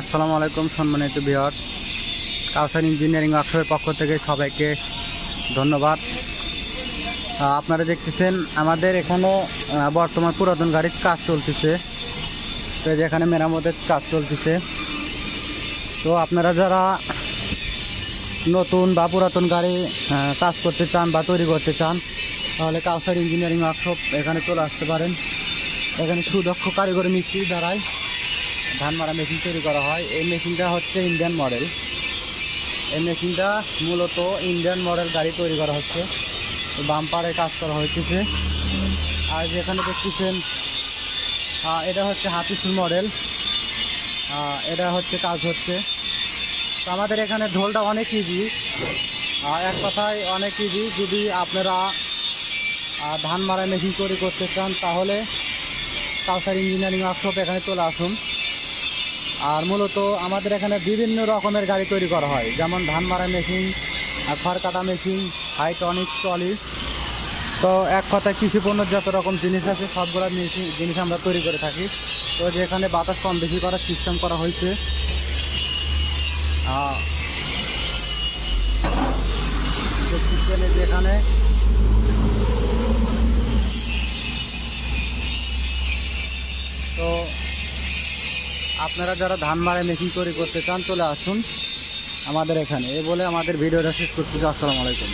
আসসালামু আলাইকুম সম্মানিত বিহার কাউসার ইঞ্জিনিয়ারিং ওয়ার্কশপের পক্ষ থেকে সবাইকে ধন্যবাদ। আপনারা দেখতেছেন, আমাদের এখানে বর্তমান পুরাতন গাড়ির কাজ চলতেছে। তো যেখানে মেরামতের কাজ চলতেছে। তো আপনারা যারা নতুন বা পুরাতন গাড়ি কাজ করতে চান বা তৈরি করতে চান, তাহলে কাউসার ইঞ্জিনিয়ারিং ওয়ার্কশপ এখানে চলে আসতে পারেন। এখানে সুদক্ষ কারিগরি মিস্ত্রি দ্বারাই ধান মারা মেশিন তৈরি করা হয়। এই মেশিনটা হচ্ছে ইন্ডিয়ান মডেল এই মেশিনটা মূলত ইন্ডিয়ান মডেল গাড়ি তৈরি করা হচ্ছে। বাম্পারে কাজ করা হইতেছে। আর যেখানে দেখতেছেন এটা হচ্ছে হাতিসুর মডেল এটা হচ্ছে কাজ হচ্ছে। তো আমাদের এখানে ঢোলটা অনেক ইজি এক কথায় অনেক ইজি যদি আপনারা ধান মারা মেশিন তৈরি করতে চান, তাহলে কাউসার ইঞ্জিনিয়ারিং ওয়ার্কশপ এখানে চলে আসুন। আর মূলত আমাদের এখানে বিভিন্ন রকমের গাড়ি তৈরি করা হয়। যেমন ধান মারা মেশিন খড় কাটা মেশিন হাইটনিক ট্রলি। তো এক কথায় কৃষি পণ্যের যত রকম জিনিস আছে সবগুলো মেশিন জিনিস আমরা তৈরি করে থাকি। তো যেখানে বাতাস কম বেশি করার সিস্টেম করা হয়েছে। আহ, দেখতেছেন এই যে এখানে তো আপনারা যারা ধান মারা মেশিন তৈরি করতে চান, চলে আসুন আমাদের এখানে। এ বলে আমাদের ভিডিওটা শেষ করতেছি। আসসালামু আলাইকুম।